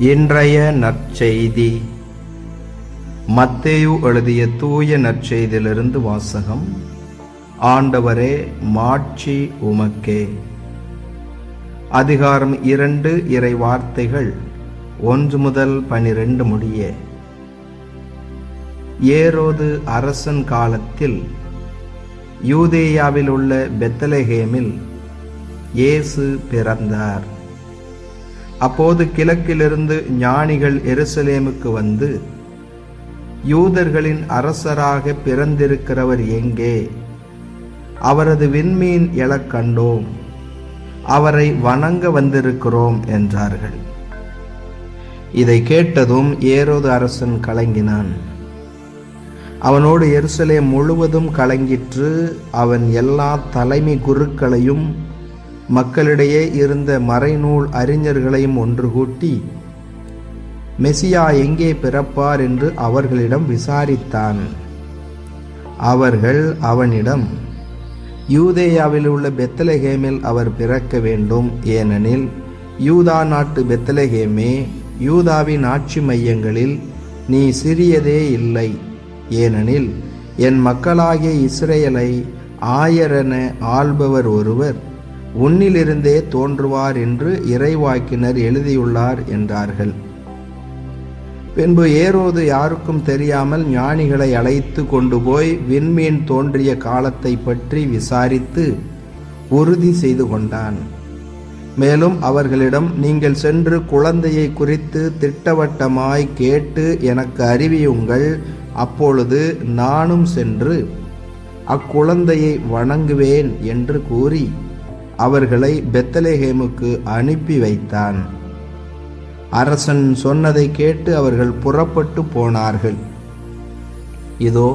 இன்றைய நற்செய்தி. மத்தேயு எழுதிய தூய நற்செய்தியிலிருந்து வாசகம் ஆண்டவரே மாட்சி உமக்கே. அதிகாரம் இரண்டு இறை வார்த்தைகள் ஒன்று முதல் பனிரெண்டு முடிய. ஏரோது அரசன் காலத்தில் யூதேயாவில் உள்ள பெத்தலஹேமில் இயேசு பிறந்தார். அப்போது கிழக்கிலிருந்து ஞானிகள் எருசலேமுக்கு வந்து யூதர்களின் அரசராக பிறந்திருக்கிறவர் எங்கே? அவரது விண்மீன் எழக் கண்டோம். அவரை வணங்க வந்திருக்கிறோம் என்றார்கள். இதை கேட்டதும் ஏரோது அரசன் கலங்கினான். அவனோடு எருசலேம் முழுவதும் கலங்கிற்று அவன் எல்லா தலைமை குருக்களையும் மக்களிடையே இருந்த மறைநூல் அறிஞர்களையும் ஒன்று கூட்டி மெசியா எங்கே பிறப்பார்? என்று அவர்களிடம் விசாரித்தான். அவர்கள் அவனிடம் யூதேயாவில் உள்ள பெத்தலஹேமில் அவர் பிறக்க வேண்டும். ஏனெனில் யூதா நாட்டு பெத்தலஹேமே யூதாவின் ஆட்சி மையங்களில் நீ சிறியதே இல்லை. ஏனெனில் என் மக்களாகிய இஸ்ரேலை ஆயரென ஆள்பவர் ஒருவர் உன்னிலிருந்தே தோன்றுவார் என்று இறைவாக்கினர் எழுதியுள்ளார் என்றார்கள். பின்பு ஏரோது யாருக்கும் தெரியாமல் ஞானிகளை அழைத்து கொண்டு போய் விண்மீன் தோன்றிய காலத்தை பற்றி விசாரித்து உறுதி செய்து கொண்டான். மேலும் அவர்களிடம் நீங்கள் சென்று குழந்தையை குறித்து திட்டவட்டமாய் கேட்டு எனக்கு அறிவியுங்கள். அப்பொழுது நானும் சென்று அக்குழந்தையை வணங்குவேன் என்று கூறி அவர்களை பெத்தலேஹேமுக்கு அனுப்பி வைத்தான். அரசன் சொன்னதை கேட்டு அவர்கள் புறப்பட்டு போனார்கள். இதோ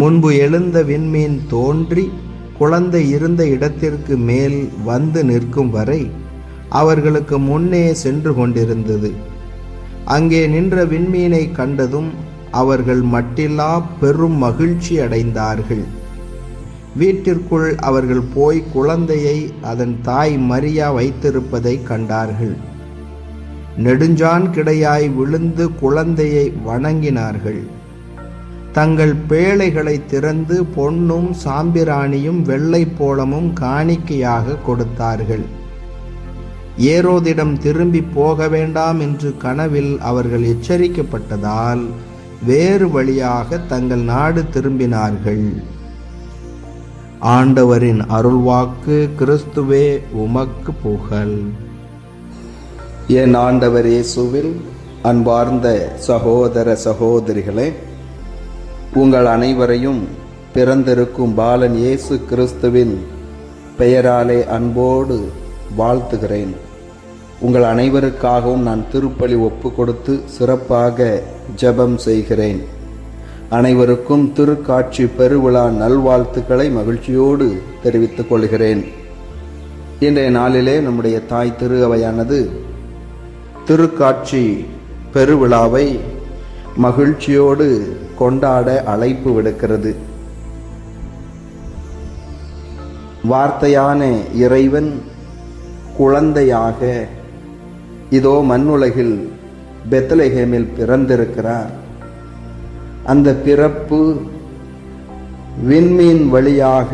முன்பு எழுந்த விண்மீன் தோன்றி குழந்தை இருந்த இடத்திற்கு மேல் வந்து நிற்கும் வரை அவர்களுக்கு முன்னே சென்று கொண்டிருந்தது. அங்கே நின்ற விண்மீனை கண்டதும் அவர்கள் மட்டில்லா பெரும் மகிழ்ச்சி அடைந்தார்கள். வீட்டிற்குள் அவர்கள் போய் குழந்தையை அதன் தாய் மரியா வைத்திருப்பதை கண்டார்கள். நெடுஞ்சான் கிடையாய் விழுந்து குழந்தையை வணங்கினார்கள். தங்கள் பேழைகளை திறந்து பொன்னும் சாம்பிராணியும் வெள்ளை போலமும் காணிக்கையாக கொடுத்தார்கள். ஏரோதிடம் திரும்பி போக வேண்டாம் என்று கனவில் அவர்கள் எச்சரிக்கப்பட்டதால் வேறு வழியாக தங்கள் நாடு திரும்பினார்கள். ஆண்டவரின் அருள்வாக்கு கிறிஸ்துவே உமக்கு புகழ். என் ஆண்டவர் இயேசுவில் அன்பார்ந்த சகோதர சகோதரிகளே உங்கள் அனைவரையும் பிறந்திருக்கும் பாலன் இயேசு கிறிஸ்துவின் பெயராலே அன்போடு வாழ்த்துகிறேன். உங்கள் அனைவருக்காகவும் நான் திருப்பலி ஒப்பு கொடுத்து சிறப்பாக ஜெபம் செய்கிறேன். அனைவருக்கும் திருக்காட்சி பெருவிழா நல்வாழ்த்துக்களை மகிழ்ச்சியோடு தெரிவித்துக் கொள்கிறேன். இன்றைய நாளிலே நம்முடைய தாய் திரு அவையானது திருக்காட்சி பெருவிழாவை மகிழ்ச்சியோடு கொண்டாட அழைப்பு விடுக்கிறது. வார்த்தையான இறைவன் குழந்தையாக இதோ மண்ணுலகில் பெத்தலஹேமில் பிறந்திருக்கிறார். அந்த பிறப்பு விண்மீன் வழியாக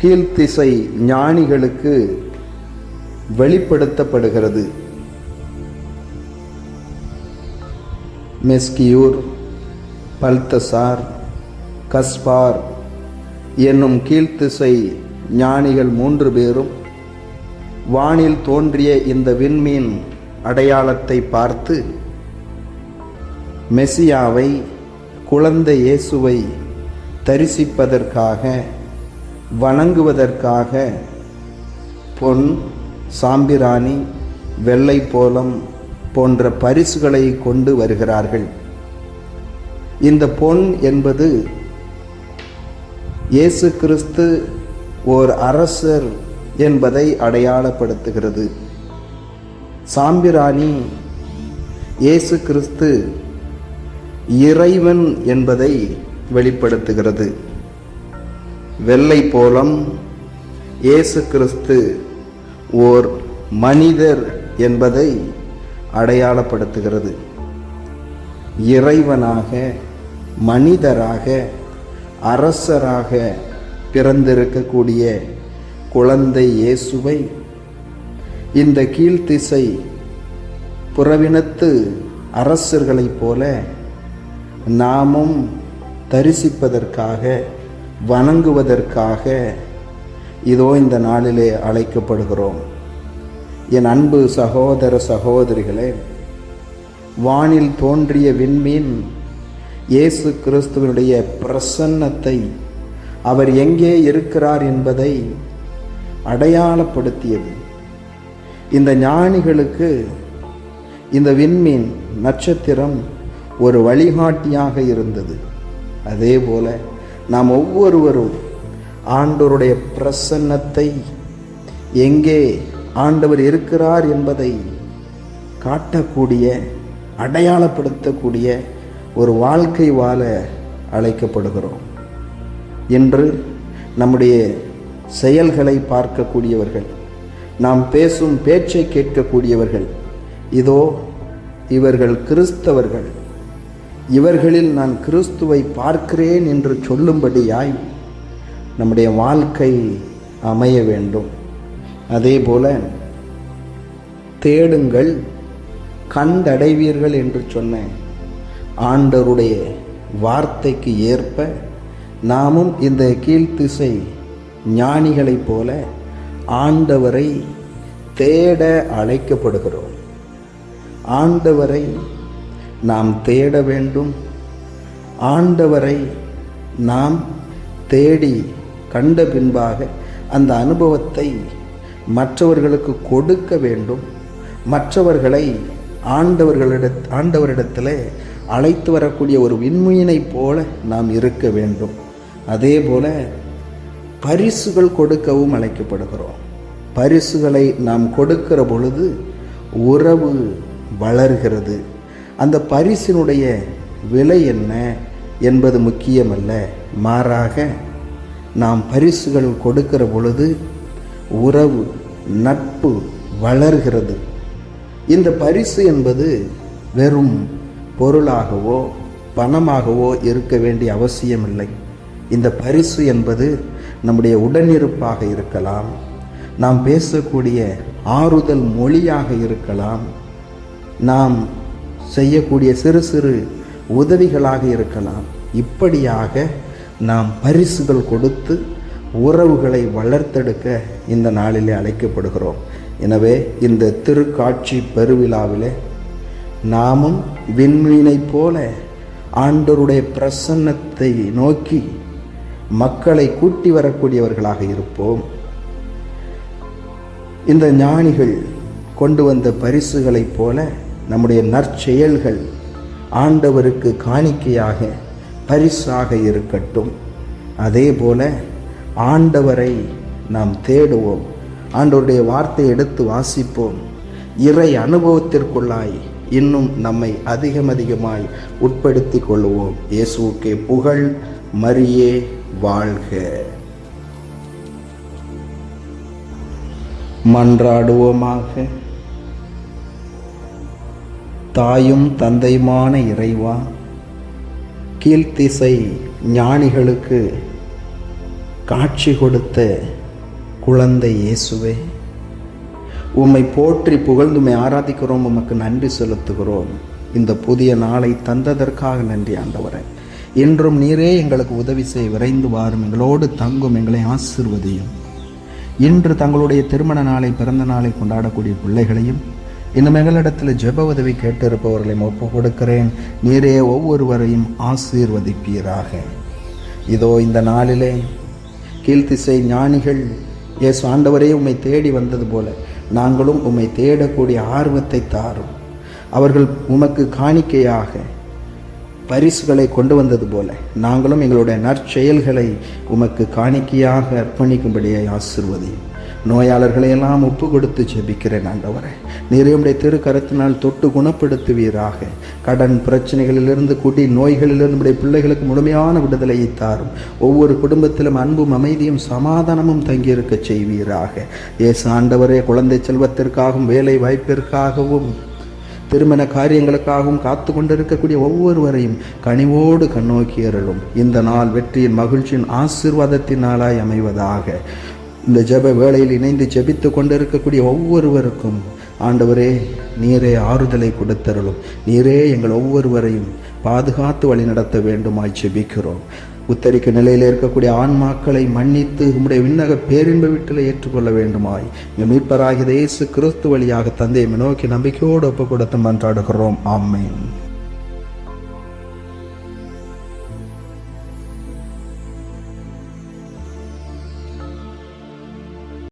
கீழ்த்திசை ஞானிகளுக்கு வெளிப்படுத்தப்படுகிறது. மெஸ்கியூர் பல்தசார் கஸ்பார் என்னும் கீழ்த்திசை ஞானிகள் மூன்று பேரும் வானில் தோன்றிய இந்த விண்மீன் அடையாளத்தை பார்த்து மெசியாவை குழந்தை இயேசுவை தரிசிப்பதற்காக வணங்குவதற்காக பொன் சாம்பிராணி வெள்ளை போலம் போன்ற பரிசுகளை கொண்டு வருகிறார்கள். இந்த பொன் என்பது இயேசு கிறிஸ்து ஓர் அரசர் என்பதை அடையாளப்படுத்துகிறது. சாம்பிராணி இயேசு கிறிஸ்து இறைவன் என்பதை வெளிப்படுத்துகிறது. வெள்ளை போலம் இயேசு கிறிஸ்து ஓர் மனிதர் என்பதை அடையாளப்படுத்துகிறது. இறைவனாக மனிதராக அரசராக பிறந்திருக்கக்கூடிய குழந்தை இயேசுவை இந்த கீழ்த்திசை புறவினத்து அரசர்களைப் போல நாமும் தரிசிப்பதற்காக வணங்குவதற்காக இதோ இந்த நாளிலே அழைக்கப்படுகிறோம். என் அன்பு சகோதர சகோதரிகளே வானில் தோன்றிய விண்மீன் இயேசு கிறிஸ்துவனுடைய பிரசன்னத்தை அவர் எங்கே இருக்கிறார் என்பதை அடையாளப்படுத்தியது. இந்த ஞானிகளுக்கு இந்த விண்மீன் நட்சத்திரம் ஒரு வழிகாட்டியாக இருந்தது. அதே போல நாம் ஒவ்வொருவரும் ஆண்டவருடைய பிரசன்னத்தை எங்கே ஆண்டவர் இருக்கிறார் என்பதை காட்டக்கூடிய அடையாளப்படுத்தக்கூடிய ஒரு வாழ்க்கை வாழ அழைக்கப்படுகிறோம். இன்று நம்முடைய செயல்களை பார்க்கக்கூடியவர்கள் நாம் பேசும் பேச்சை கேட்கக்கூடியவர்கள் இதோ இவர்கள் கிறிஸ்தவர்கள். இவர்களில் நான் கிறிஸ்துவை பார்க்கிறேன் என்று சொல்லும்படியாய் நம்முடைய வாழ்க்கை அமைய வேண்டும். அதே போல தேடுங்கள் கண்டடைவீர்கள் என்று சொன்ன ஆண்டவருடைய வார்த்தைக்கு ஏற்ப நாமும் இந்த கீழ்த்திசை ஞானிகளைப் போல ஆண்டவரை தேட அழைக்கப்படுகிறோம். ஆண்டவரை நாம் தேட வேண்டும். ஆண்டவரை நாம் தேடி கண்ட பின்பாக அந்த அனுபவத்தை மற்றவர்களுக்கு கொடுக்க வேண்டும். மற்றவர்களை ஆண்டவர்களிட ஆண்டவரிடத்தில் அழைத்து வரக்கூடிய ஒரு விண்மீனைப் போல நாம் இருக்க வேண்டும். அதே போல பரிசுகள் கொடுக்கவும் அழைக்கப்படுகிறோம். பரிசுகளை நாம் கொடுக்கிற பொழுது உறவு வளர்கிறது. அந்த பரிசினுடைய விலை என்ன என்பது முக்கியமல்ல. மாறாக நாம் பரிசுகள் கொடுக்கிற பொழுது உறவு நட்பு வளர்கிறது. இந்த பரிசு என்பது வெறும் பொருளாகவோ பணமாகவோ இருக்க வேண்டிய அவசியமில்லை. இந்த பரிசு என்பது நம்முடைய உடனிருப்பாக இருக்கலாம் நாம் பேசக்கூடிய ஆறுதல் மொழியாக இருக்கலாம் நாம் செய்யக்கூடிய சிறு சிறு உதவிகளாக இருக்கலாம். இப்படியாக நாம் பரிசுகள் கொடுத்து உறவுகளை வளர்த்தெடுக்க இந்த நாளிலே அழைக்கப்படுகிறோம். எனவே இந்த திருக்காட்சி பெருவிழாவிலே நாமும் விண்மீனைப் போல ஆண்டோருடைய பிரசன்னத்தை நோக்கி மக்களை கூட்டி வரக்கூடியவர்களாக இருப்போம். இந்த ஞானிகள் கொண்டு வந்த பரிசுகளைப் போல நம்முடைய நற்செயல்கள் ஆண்டவருக்கு காணிக்கையாக பரிசாக இருக்கட்டும். அதே போல ஆண்டவரை நாம் தேடுவோம். ஆண்டவருடைய வார்த்தை எடுத்து வாசிப்போம். இறை அனுபவத்திற்குள்ளாய் இன்னும் நம்மை அதிகம் அதிகமாய் உட்படுத்தி கொள்வோம். இயேசுக்கே புகழ் மரியே வாழ்க. மன்றாடுவோமாக. தாயும் தந்தையுமான இறைவா கீழ்த்திசை ஞானிகளுக்கு காட்சி கொடுத்த குழந்தை இயேசுவே உம்மை போற்றி புகழ்ந்து உம்மை ஆராதிக்கிறோம் உமக்கு நன்றி செலுத்துகிறோம். இந்த புதிய நாளை தந்ததற்காக நன்றி ஆண்டவரே. இன்றும் நீரே எங்களுக்கு உதவி செய்ய விரைந்து வாரும் எங்களோடு தங்கும் எங்களை ஆசிர்வதையும். இன்று தங்களுடைய திருமண நாளை பிறந்த நாளை கொண்டாடக்கூடிய பிள்ளைகளையும் இன்னும் எங்களிடத்தில் ஜெப உதவி கேட்டிருப்பவர்களையும் ஒப்பு கொடுக்கிறேன். நீரே ஒவ்வொருவரையும் ஆசீர்வதிப்பீராக. இதோ இந்த நாளிலே கீழ்த்திசை ஞானிகள் இயேசு ஆண்டவரே உம்மை தேடி வந்தது போல நாங்களும் உம்மை தேடக்கூடிய ஆர்வத்தை தாரும். அவர்கள் உமக்கு காணிக்கையாக பரிசுகளை கொண்டு வந்தது போல நாங்களும் எங்களுடைய நற்செயல்களை உமக்கு காணிக்கையாக அர்ப்பணிக்கும்படியை ஆசிர்வதி நோயாளர்களை எல்லாம் ஒப்பு கொடுத்து ஜெபிக்கிறேன் ஆண்டவரே. நீரே உம்முடைய திருக்கரத்தினால் தொட்டு குணப்படுத்துவீராக. கடன் பிரச்சனைகளிலிருந்து குடி நோய்களிலிருந்து உடைய பிள்ளைகளுக்கு முழுமையான விடுதலையை தாரும். ஒவ்வொரு குடும்பத்திலும் அன்பும் அமைதியும் சமாதானமும் தங்கியிருக்க செய்வீராக. ஏசு ஆண்டவரே குழந்தை செல்வத்திற்காகவும் வேலை வாய்ப்பிற்காகவும் திருமண காரியங்களுக்காகவும் காத்து கொண்டிருக்கக்கூடிய ஒவ்வொருவரையும் கனிவோடு கண்ணோக்கி அருளும். இந்த நாள் வெற்றியின் மகிழ்ச்சியின் ஆசீர்வாதத்தின் நாளாய் அமைவதாக. இந்த ஜெப வேளையில் இணைந்து ஜெபித்து கொண்டிருக்கக்கூடிய ஒவ்வொருவருக்கும் ஆண்டவரே நீரே ஆறுதலை கொடுத்தருளும். நீரே எங்கள் ஒவ்வொருவரையும் பாதுகாத்து வழிநடத்த வேண்டுமாய் ஜெபிக்கிறோம். உத்தரிக்க நிலையில் இருக்கக்கூடிய ஆன்மாக்களை மன்னித்து உம்முடைய விண்ணக பேரின்ப வீட்டில் ஏற்றுக்கொள்ள வேண்டுமாய். மீட்பராகிய இயேசு கிறிஸ்து வழியாக தந்தையை நோக்கி நம்பிக்கையோடு ஒப்பு கொடுத்து மன்றாடுகிறோம். ஆமேன்.